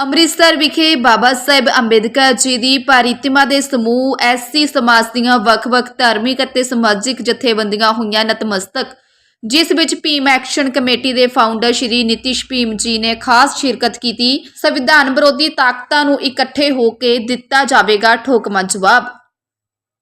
ਅੰਮ੍ਰਿਤਸਰ ਵਿਖੇ ਬਾਬਾ ਸਾਹਿਬ ਅੰਬੇਦਕਰ ਜੀ ਦੀ ਪਾਰੀਤਿਮਾ ਦੇ ਸਮੂਹ ਐਸਸੀ ਸਮਾਜ ਦੀਆਂ ਵੱਖ-ਵੱਖ ਧਾਰਮਿਕ ਅਤੇ ਸਮਾਜਿਕ ਜਥੇਬੰਦੀਆਂ ਹੋਈਆਂ ਨਤਮਸਤਕ, ਜਿਸ ਵਿੱਚ ਭੀਮ ਐਕਸ਼ਨ ਕਮੇਟੀ ਦੇ ਫਾਊਂਡਰ ਸ਼੍ਰੀ ਨਿਤਿਸ਼ ਭੀਮ ਜੀ ਨੇ ਖਾਸ ਸ਼ਿਰਕਤ ਕੀਤੀ। ਸੰਵਿਧਾਨ ਵਿਰੋਧੀ ਤਾਕਤਾਂ ਨੂੰ ਇਕੱਠੇ ਹੋ ਕੇ ਦਿੱਤਾ ਜਾਵੇਗਾ ਠੋਕਮਾ ਜਵਾਬ।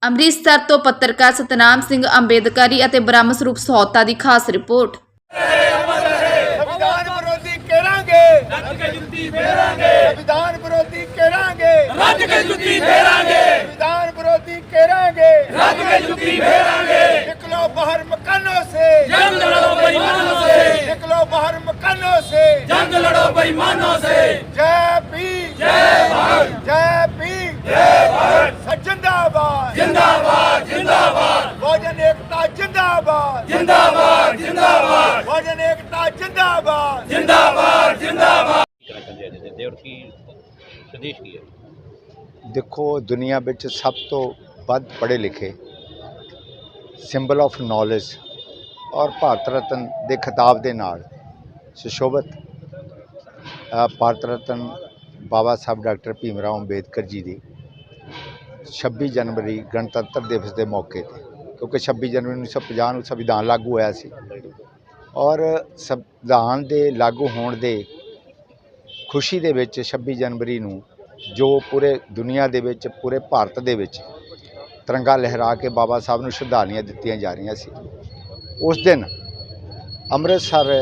ਅੰਮ੍ਰਿਤਸਰ ਤੋਂ ਪੱਤਰਕਾਰ ਸਤਨਾਮ ਸਿੰਘ ਅੰਬੇਦਕਰੀ ਅਤੇ ਬ੍ਰਹਮ ਸਰੂਪ ਸਹੌਤਾ ਦੀ ਖਾਸ ਰਿਪੋਰਟ ਸੰਵਿਧਾਨ ਵਿਰੋਧੀ ਕਰਾਂਗੇ ਰੱਜ ਕੇ ਜੁੱਤੀ ਫੇਰਾਂਗੇ ਸੰਵਿਧਾਨ ਵਿਰੋਧੀ ਕਰਾਂਗੇ ਰੱਜ ਕੇ ਜੁੱਤੀ ਫੇਰਾਂਗੇ ਸੰਵਿਧਾਨ ਵਿਰੋਧੀ ਕਰਾਂਗੇ ਰੱਜ ਕੇ ਜੁੱਤੀ ਫੇਰਾਂਗੇ निकलो बाहर मकानों से जंग लड़ो बेईमानों से निकलो बाहर मकानों से जंग लड़ो बेईमानों से जय भीम जय भारत जय भीम जय भारत जिंदाबाद जिंदाबाद जिंदाबाद भोजन एकता जिंदाबाद जिंदाबाद जिंदाबाद भोजन एकता जिंदाबाद जिंदाबाद जिंदाबाद ਕਹਿਣਾ ਚਾਹੁੰਦੇ ਆ ਜਿਹਦੇ ਔਰ ਕੀ ਸੰਦੇਸ਼ ਕੀ ਹੈ ਦੇਖੋ, ਦੁਨੀਆ ਵਿੱਚ ਸਭ ਤੋਂ ਵੱਧ ਪੜ੍ਹੇ ਲਿਖੇ ਸਿੰਬਲ ਆਫ ਨੌਲੇਜ ਔਰ ਭਾਰਤ ਰਤਨ ਦੇ ਖਿਤਾਬ ਦੇ ਨਾਲ ਸੁਸ਼ੋਭਿਤ ਭਾਰਤ ਰਤਨ ਬਾਬਾ ਸਾਹਿਬ ਡਾਕਟਰ ਭੀਮ ਰਾਓ ਅੰਬੇਦਕਰ ਜੀ ਦੀ 26 ਜਨਵਰੀ ਗਣਤੰਤਰ ਦਿਵਸ ਦੇ ਮੌਕੇ ਤੇ, ਕਿਉਂਕਿ 26 ਜਨਵਰੀ 1950 ਨੂੰ ਸੰਵਿਧਾਨ ਲਾਗੂ ਹੋਇਆ ਸੀ ਔਰ ਸੰਵਿਧਾਨ ਦੇ ਲਾਗੂ ਹੋਣ ਦੇ ਖੁਸ਼ੀ ਦੇ ਵਿੱਚ 26 ਜਨਵਰੀ ਨੂੰ ਜੋ ਪੂਰੇ ਦੁਨੀਆ ਦੇ ਵਿੱਚ, ਪੂਰੇ ਭਾਰਤ ਦੇ ਵਿੱਚ ਤਿਰੰਗਾ ਲਹਿਰਾ ਕੇ ਬਾਬਾ ਸਾਹਿਬ ਨੂੰ ਸ਼ਰਧਾਂਜਲੀਆਂ ਦਿੱਤੀਆਂ ਜਾ ਰਹੀਆਂ ਸੀ। ਉਸ ਦਿਨ ਅੰਮ੍ਰਿਤਸਰ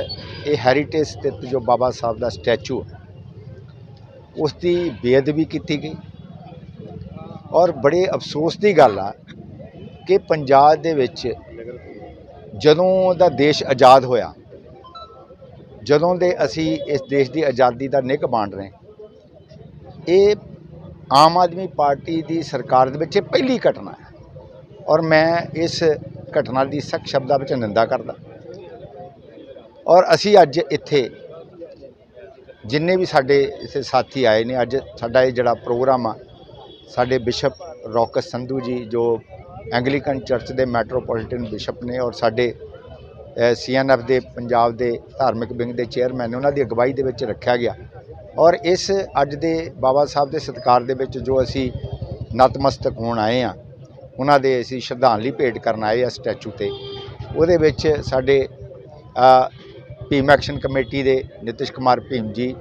ਇਹ ਹੈਰੀਟੇਜ ਸਥਿਤ ਜੋ ਬਾਬਾ ਸਾਹਿਬ ਦਾ ਸਟੈਚੂ ਹੈ ਉਸ ਦੀ ਬੇਅਦਬੀ ਕੀਤੀ ਗਈ। ਔਰ ਬੜੇ ਅਫਸੋਸ ਦੀ ਗੱਲ ਆ ਕਿ ਪੰਜਾਬ ਦੇ ਵਿੱਚ ਜਦੋਂ ਦਾ ਦੇਸ਼ ਆਜ਼ਾਦ ਹੋਇਆ, ਜਦੋਂ ਦੇ ਅਸੀਂ ਇਸ ਦੇਸ਼ ਦੀ ਆਜ਼ਾਦੀ ਦਾ ਨਿੱਘ ਮਾਣ ਰਹੇ ਇਹ ਆਮ ਆਦਮੀ ਪਾਰਟੀ ਦੀ ਸਰਕਾਰ ਦੇ ਵਿੱਚ ਇਹ ਪਹਿਲੀ ਘਟਨਾ ਹੈ। ਔਰ ਮੈਂ ਇਸ ਘਟਨਾ ਦੀ ਸਖਤ ਸ਼ਬਦਾਂ ਵਿੱਚ ਨਿੰਦਾ ਕਰਦਾ। ਔਰ ਅਸੀਂ ਅੱਜ ਇੱਥੇ ਜਿੰਨੇ ਵੀ ਸਾਡੇ ਇਸੇ ਸਾਥੀ ਆਏ ਨੇ, ਅੱਜ ਸਾਡਾ ਇਹ ਜਿਹੜਾ ਪ੍ਰੋਗਰਾਮ ਆ, ਸਾਡੇ ਬਿਸ਼ਪ ਰੌਕਸ ਸੰਧੂ ਜੀ ਜੋ ਐਂਗਲੀਕਨ ਚਰਚ ਦੇ ਮੈਟਰੋਪੋਲੀਟਨ ਬਿਸ਼ਪ ਨੇ ਔਰ ਸਾਡੇ ਸੀਐਨਐਫ ਦੇ, ਪੰਜਾਬ ਦੇ ਧਾਰਮਿਕ ਵਿੰਗ ਦੇ ਚੇਅਰਮੈਨ ਨੇ ਉਹਨਾਂ ਦੀ ਅਗਵਾਈ ਦੇ ਵਿੱਚ ਰੱਖਿਆ ਗਿਆ। ਔਰ ਇਸ ਅੱਜ ਦੇ ਬਾਬਾ ਸਾਹਿਬ ਦੇ ਸਤਿਕਾਰ ਦੇ ਵਿੱਚ ਜੋ ਅਸੀਂ ਨਤਮਸਤਕ ਹੋਣ ਆਏ ਆ ਉਹਨਾਂ ਦੇ ਅਸੀਂ ਸ਼ਰਧਾਂਜਲੀ ਭੇਟ ਕਰਨ ਆਏ ਆ ਸਟੈਚੂ ਤੇ। ਉਹਦੇ ਵਿੱਚ ਸਾਡੇ ਭੀਮ ਐਕਸ਼ਨ ਕਮੇਟੀ ਦੇ ਨਿਤਿਸ਼ ਕੁਮਾਰ ਭੀਮ ਜੀ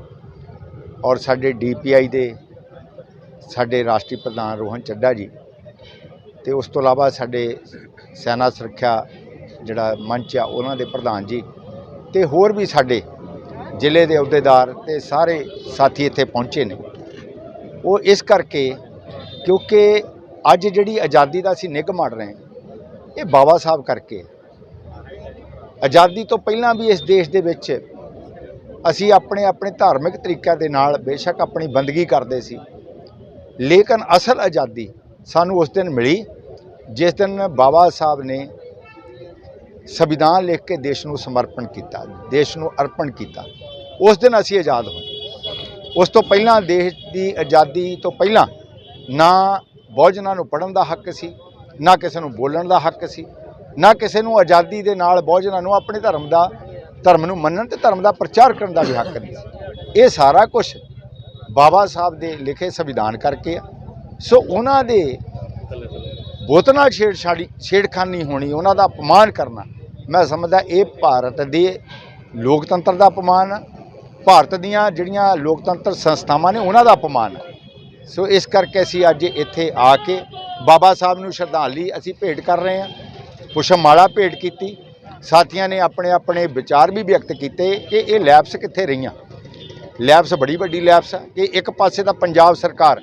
ਔਰ ਸਾਡੇ ਡੀਪੀਆਈ ਦੇ ਸਾਡੇ ਰਾਸ਼ਟਰੀ ਪ੍ਰਧਾਨ ਰੋਹਨ ਚੱਡਾ ਜੀ। ਤੇ ਉਸ ਤੋਂ ਇਲਾਵਾ ਸਾਡੇ ਸੈਨਾ ਸੁਰੱਖਿਆ ਜਿਹੜਾ ਮੰਚ ਆ, ਉਹਨਾਂ ਦੇ ਪ੍ਰਧਾਨ ਜੀ ਤੇ ਹੋਰ ਵੀ ਸਾਡੇ ਜ਼ਿਲ੍ਹੇ ਦੇ ਅਹੁਦੇਦਾਰ ਤੇ ਸਾਰੇ ਸਾਥੀ ਇੱਥੇ ਪਹੁੰਚੇ ਨੇ। ਉਹ ਇਸ ਕਰਕੇ ਕਿਉਂਕਿ ਅੱਜ ਜਿਹੜੀ ਆਜ਼ਾਦੀ ਦਾ ਅਸੀਂ ਨਿੱਘ ਮਾਰ ਰਹੇ ਹਾਂ, ਇਹ ਬਾਬਾ ਸਾਹਿਬ ਕਰਕੇ। ਆਜ਼ਾਦੀ ਤੋਂ ਪਹਿਲਾਂ ਵੀ ਇਸ ਦੇਸ਼ ਦੇ ਵਿੱਚ ਅਸੀਂ ਆਪਣੇ ਆਪਣੇ ਧਾਰਮਿਕ ਤਰੀਕਿਆਂ ਦੇ ਨਾਲ ਬੇਸ਼ੱਕ ਆਪਣੀ ਬੰਦਗੀ ਕਰਦੇ ਸੀ। ਲੇਕਿਨ ਅਸਲ ਆਜ਼ਾਦੀ ਸਾਨੂੰ ਉਸ ਦਿਨ ਮਿਲੀ, ਜਿਸ ਦਿਨ ਬਾਬਾ ਸਾਹਿਬ ਨੇ ਸੰਵਿਧਾਨ ਲਿਖ ਕੇ ਦੇਸ਼ ਨੂੰ ਸਮਰਪਣ ਕੀਤਾ, ਦੇਸ਼ ਨੂੰ ਅਰਪਣ ਕੀਤਾ, ਉਸ ਦਿਨ ਅਸੀਂ ਆਜ਼ਾਦ ਹੋਏ। ਉਸ ਤੋਂ ਪਹਿਲਾਂ ਦੇਸ਼ ਦੀ ਆਜ਼ਾਦੀ ਤੋਂ ਪਹਿਲਾਂ ਨਾ ਬਹੁਜਨਾਂ ਨੂੰ ਪੜ੍ਹਨ ਦਾ ਹੱਕ ਸੀ, ਨਾ ਕਿਸੇ ਨੂੰ ਬੋਲਣ ਦਾ ਹੱਕ ਸੀ, ਨਾ ਕਿਸੇ ਨੂੰ ਆਜ਼ਾਦੀ ਦੇ ਨਾਲ ਬਹੁਜਨਾਂ ਨੂੰ ਆਪਣੇ ਧਰਮ ਦਾ, ਧਰਮ ਨੂੰ ਮੰਨਣ ਤੇ ਧਰਮ ਦਾ ਪ੍ਰਚਾਰ ਕਰਨ ਦਾ ਵੀ ਹੱਕ ਨਹੀਂ ਸੀ। ਇਹ ਸਾਰਾ ਕੁਝ ਬਾਬਾ ਸਾਹਿਬ ਦੇ ਲਿਖੇ ਸੰਵਿਧਾਨ ਕਰਕੇ ਆ। ਸੋ ਉਹਨਾਂ ਦੇ ਬੋਤਨਾ ਛੇੜਛਾੜੀ ਛੇੜਖਾਨੀ ਹੋਣੀ, ਉਹਨਾਂ ਦਾ ਅਪਮਾਨ ਕਰਨਾ ਮੈਂ ਸਮਝਦਾ ਇਹ ਭਾਰਤ ਦੇ ਲੋਕਤੰਤਰ ਦਾ ਅਪਮਾਨ ਆ। ਭਾਰਤ ਦੀਆਂ ਜਿਹੜੀਆਂ ਲੋਕਤੰਤਰ ਸੰਸਥਾਵਾਂ ਨੇ ਉਹਨਾਂ ਦਾ ਅਪਮਾਨ ਹੈ ਸੋ ਇਸ ਕਰਕੇ ਅਸੀਂ ਅੱਜ ਇੱਥੇ ਆ ਕੇ ਬਾਬਾ ਸਾਹਿਬ ਨੂੰ ਸ਼ਰਧਾਂਜਲੀ ਅਸੀਂ ਭੇਟ ਕਰ ਰਹੇ ਹਾਂ। ਪੁਸ਼ਪਮਾਲਾ ਭੇਟ ਕੀਤੀ। ਸਾਥੀਆਂ ਨੇ ਆਪਣੇ ਆਪਣੇ ਵਿਚਾਰ ਵੀ ਵਿਅਕਤ ਕੀਤੇ ਕਿ ਇਹ ਲੈਬਸ ਕਿੱਥੇ ਰਹੀਆਂ। ਲੈਬਸ ਬੜੀ ਵੱਡੀ ਲੈਬਸ ਹੈ ਕਿ ਇੱਕ ਪਾਸੇ ਤਾਂ ਪੰਜਾਬ ਸਰਕਾਰ,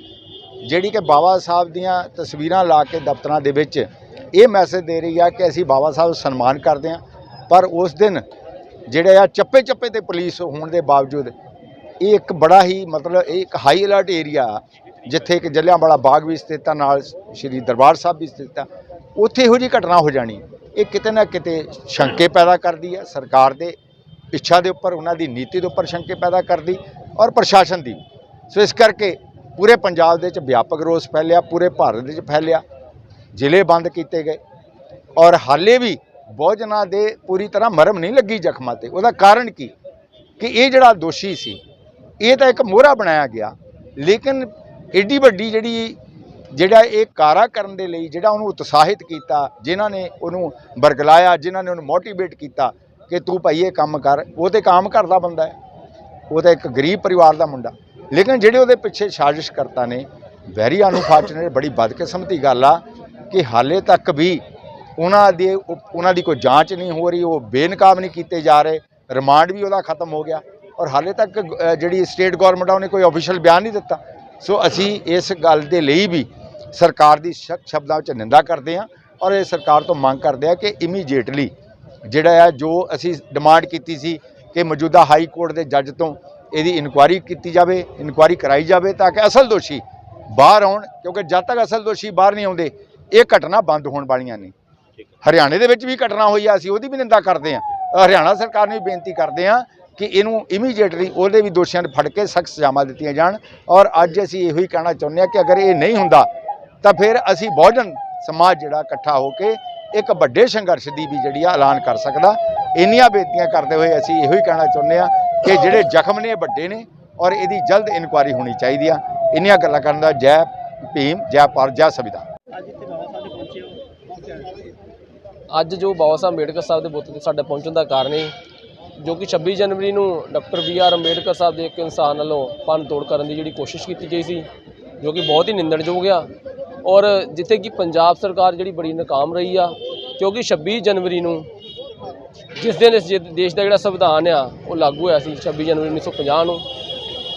ਜਿਹੜੀ ਕਿ ਬਾਬਾ ਸਾਹਿਬ ਦੀਆਂ ਤਸਵੀਰਾਂ ਲਾ ਕੇ ਦਫ਼ਤਰਾਂ ਦੇ ਵਿੱਚ ਇਹ ਮੈਸੇਜ ਦੇ ਰਹੀ ਆ ਕਿ ਅਸੀਂ ਬਾਬਾ ਸਾਹਿਬ ਸਨਮਾਨ ਕਰਦੇ ਹਾਂ, ਪਰ ਉਸ ਦਿਨ ਜਿਹੜੇ ਆ ਚੱਪੇ ਚੱਪੇ ਤੇ ਪੁਲਿਸ ਹੋਣ ਦੇ ਬਾਵਜੂਦ ਇਹ ਇੱਕ ਬੜਾ ਹੀ ਮਤਲਬ ਇਹ ਇੱਕ ਹਾਈ ਅਲਰਟ ਏਰੀਆ ਜਿੱਥੇ ਇੱਕ ਜਲਿਆਂਵਾਲਾ ਬਾਗ ਵੀ ਸਥਿਤ ਆ, ਨਾਲ ਸ਼੍ਰੀ ਦਰਬਾਰ ਸਾਹਿਬ ਵੀ ਸਥਿਤ ਆ, ਉੱਥੇ ਇਹੋ ਜਿਹੀ ਘਟਨਾ ਹੋ ਜਾਣੀ। ਇਹ ਕਿਤੇ ਨਾ ਕਿਤੇ ਸ਼ੰਕੇ ਪੈਦਾ ਕਰਦੀ ਹੈ ਸਰਕਾਰ ਦੇ ਇੱਛਾ ਦੇ ਉੱਪਰ, ਉਹਨਾਂ ਦੀ ਨੀਤੀ ਦੇ ਉੱਪਰ ਸ਼ੰਕੇ ਪੈਦਾ ਕਰਦੀ ਔਰ ਪ੍ਰਸ਼ਾਸਨ ਦੀ। ਸੋ ਇਸ ਕਰਕੇ ਪੂਰੇ ਪੰਜਾਬ ਦੇ ਵਿੱਚ ਵਿਆਪਕ ਰੋਸ ਫੈਲਿਆ, ਪੂਰੇ ਭਾਰਤ ਦੇ ਵਿੱਚ ਫੈਲਿਆ। ਜ਼ਿਲ੍ਹੇ ਬੰਦ ਕੀਤੇ ਗਏ। ਔਰ ਹਾਲੇ ਵੀ ਬਹੁਜਨਾਂ ਦੇ ਪੂਰੀ ਤਰ੍ਹਾਂ ਮਰਮ ਨਹੀਂ ਲੱਗੀ ਜ਼ਖਮਾਂ ਤੇ। ਉਹਦਾ ਕਾਰਨ ਕੀ? ਕਿ ਇਹ ਜਿਹੜਾ ਦੋਸ਼ੀ ਸੀ, ਇਹ ਤਾਂ ਇੱਕ ਮੋਹਰਾ ਬਣਾਇਆ ਗਿਆ। ਲੇਕਿਨ ਏਡੀ ਵੱਡੀ ਜਿਹੜੀ, ਜਿਹੜਾ ਇਹ ਕਾਰਾ ਕਰਨ ਦੇ ਲਈ, ਜਿਹੜਾ ਉਹਨੂੰ ਉਤਸ਼ਾਹਿਤ ਕੀਤਾ, ਜਿਨ੍ਹਾਂ ਨੇ ਉਹਨੂੰ ਬਰਗਲਾਇਆ, ਜਿਨ੍ਹਾਂ ਨੇ ਉਹਨੂੰ ਮੋਟੀਵੇਟ ਕੀਤਾ ਕਿ ਤੂੰ ਭਾਈ ਇਹ ਕੰਮ ਕਰ। ਉਹ ਤੇ ਘਰ ਦਾ ਬੰਦਾ ਹੈ। ਉਹ ਤਾਂ ਇੱਕ ਗਰੀਬ ਪਰਿਵਾਰ ਦਾ ਮੁੰਡਾ। ਲੇਕਿਨ ਜਿਹੜੇ ਉਹਦੇ ਪਿੱਛੇ ਸਾਜ਼ਿਸ਼ ਕਰਤਾ ਨੇ, ਵੈਰੀ ਅਨਫੋਰਚੂਨੇਟ ਬੜੀ ਬਦਕਿਸਮਤੀ ਗੱਲ ਆ। ਕਿ ਹਾਲੇ ਤੱਕ ਵੀ ਉਹਨਾਂ ਦੇ ਉਹਨਾਂ ਦੀ ਕੋਈ ਜਾਂਚ ਨਹੀਂ ਹੋ ਰਹੀ, ਉਹ ਬੇਨਕਾਬ ਨਹੀਂ ਕੀਤੇ ਜਾ ਰਹੇ, ਰਿਮਾਂਡ ਵੀ ਉਹਦਾ ਖਤਮ ਹੋ ਗਿਆ। ਔਰ ਹਾਲੇ ਤੱਕ ਜਿਹੜੀ ਸਟੇਟ ਗਵਰਨਮੈਂਟ ਆ, ਉਹਨੇ ਕੋਈ ਅਫੀਸ਼ੀਅਲ ਬਿਆਨ ਨਹੀਂ ਦਿੱਤਾ। ਸੋ ਅਸੀਂ ਇਸ ਗੱਲ ਦੇ ਲਈ ਵੀ ਸਰਕਾਰ ਦੀ ਸਖਤ ਸ਼ਬਦਾਂ ਵਿੱਚ ਨਿੰਦਾ ਕਰਦੇ ਹਾਂ ਔਰ ਇਹ ਸਰਕਾਰ ਤੋਂ ਮੰਗ ਕਰਦੇ ਹਾਂ ਕਿ ਇਮੀਡੀਏਟਲੀ ਜਿਹੜਾ ਆ, ਜੋ ਅਸੀਂ ਡਿਮਾਂਡ ਕੀਤੀ ਸੀ ਕਿ ਮੌਜੂਦਾ ਹਾਈ ਕੋਰਟ ਦੇ ਜੱਜ ਤੋਂ ਇਹਦੀ ਇਨਕੁਆਇਰੀ ਕੀਤੀ ਜਾਵੇ ਇਨਕੁਆਇਰੀ ਕਰਾਈ ਜਾਵੇ ਤਾਂ ਕਿ ਅਸਲ ਦੋਸ਼ੀ ਬਾਹਰ ਆਉਣ, ਕਿਉਂਕਿ ਜਦ ਤੱਕ ਅਸਲ ਦੋਸ਼ੀ ਬਾਹਰ ਨਹੀਂ ਆਉਂਦੇ ਇਹ ਘਟਨਾ ਬੰਦ ਹੋਣ ਵਾਲੀਆਂ ਹੈ। ਹਰਿਆਣੇ ਦੇ ਵਿੱਚ ਵੀ ਘਟਨਾ ਹੋਈ ਆ ਅਸੀਂ ਉਹਦੀ ਵੀ ਨਿੰਦਾ ਕਰਦੇ ਹਾਂ। ਹਰਿਆਣਾ ਸਰਕਾਰ ਨੂੰ ਵੀ ਬੇਨਤੀ ਕਰਦੇ ਹਾਂ ਕਿ ਇਹਨੂੰ ਇਮੀਡੀਏਟਲੀ ਉਹਦੇ ਵੀ ਦੋਸ਼ੀਆਂ ਨੂੰ ਫੜ ਕੇ ਸਖਤ ਸਜ਼ਾਵਾਂ ਦਿੱਤੀਆਂ ਜਾਣ ਔਰ ਅੱਜ ਅਸੀਂ ਇਹੋ ਹੀ ਕਹਿਣਾ ਚਾਹੁੰਦੇ ਹਾਂ ਕਿ ਅਗਰ ਇਹ ਨਹੀਂ ਹੁੰਦਾ ਤਾਂ ਫਿਰ ਅਸੀਂ ਬਹੁਜਨ ਸਮਾਜ ਜਿਹੜਾ ਇਕੱਠਾ ਹੋ ਕੇ ਇੱਕ ਵੱਡੇ ਸੰਘਰਸ਼ ਦੀ ਵੀ ਜਿਹੜੀ ਆ ਐਲਾਨ ਕਰ ਸਕਦਾ। ਇੰਨੀਆਂ ਬੇਨਤੀਆਂ ਕਰਦੇ ਹੋਏ ਅਸੀਂ ਇਹੋ ਹੀ ਕਹਿਣਾ ਚਾਹੁੰਦੇ ਹਾਂ ਕਿ ਜਿਹੜੇ ਜ਼ਖਮ ਨੇ ਵੱਡੇ ਨੇ ਔਰ ਇਹਦੀ ਜਲਦ ਇਨਕੁਆਇਰੀ ਹੋਣੀ ਚਾਹੀਦੀ ਆ। ਇੰਨੀਆਂ ਗੱਲਾਂ ਕਰਨ ਦਾ ਜੈ ਭੀਮ ਜੈ ਭਾਰਤ ਜੈ ਸੰਵਿਧਾਨ। ਅੱਜ ਜੋ ਬਾਬਾ ਸਾਹਿਬ ਅੰਬੇਡਕਰ ਸਾਹਿਬ ਦੇ ਬੁੱਤ ਤੇ ਸਾਡੇ ਪਹੁੰਚਣ ਦਾ ਕਾਰਨ ਹੈ ਜੋ ਕਿ 26 ਜਨਵਰੀ ਨੂੰ doctor B R Ambedkar Sahib ਦੇ ਇੱਕ ਇਨਸਾਨ ਵੱਲੋਂ ਭੰਨ ਤੋੜ ਕਰਨ ਦੀ ਜਿਹੜੀ ਕੋਸ਼ਿਸ਼ ਕੀਤੀ ਗਈ ਸੀ, ਜੋ ਕਿ ਬਹੁਤ ਹੀ ਨਿੰਦਣਯੋਗ ਆ। ਔਰ ਜਿੱਥੇ ਕਿ ਪੰਜਾਬ ਸਰਕਾਰ ਜਿਹੜੀ ਬੜੀ ਨਾਕਾਮ ਰਹੀ ਆ, ਕਿਉਂਕਿ 26 ਜਨਵਰੀ ਨੂੰ ਜਿਸ ਦਿਨ ਇਸ ਜੇ- ਦੇਸ਼ ਦਾ ਜਿਹੜਾ ਸੰਵਿਧਾਨ ਆ, ਉਹ ਲਾਗੂ ਹੋਇਆ ਸੀ 26 ਜਨਵਰੀ 1950 ਨੂੰ।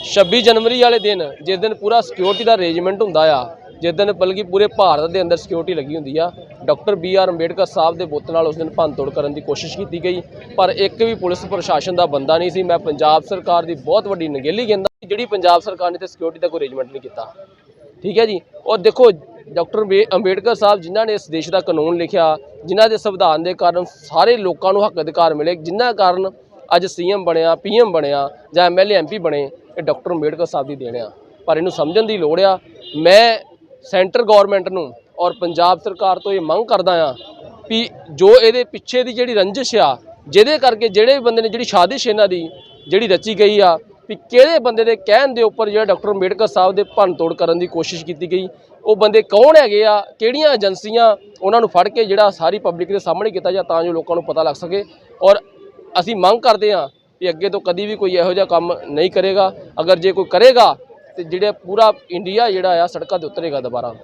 26 ਜਨਵਰੀ ਵਾਲੇ ਦਿਨ ਜਿਸ ਦਿਨ ਪੂਰਾ ਸਿਕਿਉਰਿਟੀ ਦਾ ਅਰੇਂਜਮੈਂਟ ਹੁੰਦਾ ਆ ਜਿਸ ਦਿਨ ਬਲਕਿ ਪੂਰੇ ਭਾਰਤ ਦੇ ਅੰਦਰ ਸਿਕਿਉਰਿਟੀ ਲੱਗੀ ਹੁੰਦੀ ਆ doctor B R Ambedkar Sahib ਦੇ ਬੁੱਤ ਨਾਲ ਉਸ ਦਿਨ ਭੰਨਤੋੜ ਕਰਨ ਦੀ ਕੋਸ਼ਿਸ਼ ਕੀਤੀ ਗਈ, ਪਰ ਇੱਕ ਵੀ ਪੁਲਿਸ ਪ੍ਰਸ਼ਾਸਨ ਦਾ ਬੰਦਾ ਨਹੀਂ ਸੀ। ਮੈਂ ਪੰਜਾਬ ਸਰਕਾਰ ਦੀ ਬਹੁਤ ਵੱਡੀ ਨਗੇਲੀ ਕਹਿੰਦਾ ਜਿਹੜੀ ਪੰਜਾਬ ਸਰਕਾਰ ਨੇ ਤੇ ਸਿਕਿਉਰਿਟੀ ਦਾ ਕੋਈ ਅਰੇਂਜਮੈਂਟ ਨਹੀਂ ਕੀਤਾ। ਠੀਕ ਹੈ ਜੀ? ਔਰ ਦੇਖੋ ਡਾਕਟਰ ਬੇ- ਅੰਬੇਡਕਰ ਸਾਹਿਬ ਜਿਨ੍ਹਾਂ ਨੇ ਇਸ ਦੇਸ਼ ਦਾ ਕਾਨੂੰਨ ਲਿਖਿਆ, ਜਿਨ੍ਹਾਂ ਦੇ ਸੰਵਿਧਾਨ ਦੇ ਕਾਰਨ ਸਾਰੇ ਲੋਕਾਂ ਨੂੰ ਹੱਕ ਅਧਿਕਾਰ ਮਿਲੇ, ਜਿਨ੍ਹਾਂ ਕਾਰਨ ਅੱਜ ਸੀਐਮ ਬਣਿਆ ਪੀਐਮ ਬਣਿਆ, ਜਾਂ ਐਮਐਲਏ ਐਮਪੀ ਬਣੇ, ਇਹ ਡਾਕਟਰ ਅੰਬੇਡਕਰ ਸਾਹਿਬ ਦੀ ਦੇਣ ਆ। ਪਰ ਇਹਨੂੰ ਸਮਝਣ ਦੀ ਲੋੜ ਆ। ਮੈਂ ਸੈਂਟਰ ਗਵਰਨਮੈਂਟ ਨੂੰ ਔਰ ਪੰਜਾਬ ਸਰਕਾਰ ਤੋਂ ਇਹ ਮੰਗ ਕਰਦਾ ਆ ਵੀ ਜੋ ਇਹਦੇ ਪਿੱਛੇ ਦੀ ਜਿਹੜੀ ਰੰਜਿਸ਼ ਆ, ਜਿਹਦੇ ਕਰਕੇ ਜਿਹੜੇ ਵੀ ਬੰਦੇ ਨੇ ਜਿਹੜੀ ਸਾਜ਼ਿਸ਼ ਇਹਨਾਂ ਦੀ ਜਿਹੜੀ ਰਚੀ ਗਈ ਆ, ਵੀ ਕਿਹੜੇ ਬੰਦੇ ਦੇ ਕਹਿਣ ਦੇ ਉੱਪਰ ਜਿਹੜਾ ਡਾਕਟਰ ਅੰਬੇਡਕਰ ਸਾਹਿਬ ਦੇ ਭੰਨ ਤੋੜ ਕਰਨ ਦੀ ਕੋਸ਼ਿਸ਼ ਕੀਤੀ ਗਈ, ਉਹ ਬੰਦੇ ਕੌਣ ਹੈਗੇ ਆ, ਕਿਹੜੀਆਂ ਏਜੰਸੀਆਂ ਉਹਨਾਂ ਨੂੰ ਫੜ ਕੇ ਜਿਹੜਾ ਸਾਰੀ ਪਬਲਿਕ ਦੇ ਸਾਹਮਣੇ ਕੀਤਾ ਜਾ ਤਾਂ ਜੋ ਲੋਕਾਂ ਨੂੰ ਪਤਾ ਲੱਗ ਸਕੇ ਔਰ ਅਸੀਂ ਮੰਗ ਕਰਦੇ ਹਾਂ ਵੀ ਅੱਗੇ ਤੋਂ ਕਦੀ ਵੀ ਕੋਈ ਇਹੋ ਜਿਹਾ ਕੰਮ ਨਹੀਂ ਕਰੇਗਾ, ਅਗਰ ਜੇ ਕੋਈ ਕਰੇਗਾ ਤੇ ਜਿਹੜੇ ਪੂਰਾ ਇੰਡੀਆ ਜਿਹੜਾ ਆ ਸੜਕਾਂ ਤੇ ਉਤਰੇਗਾ ਦੁਬਾਰਾ।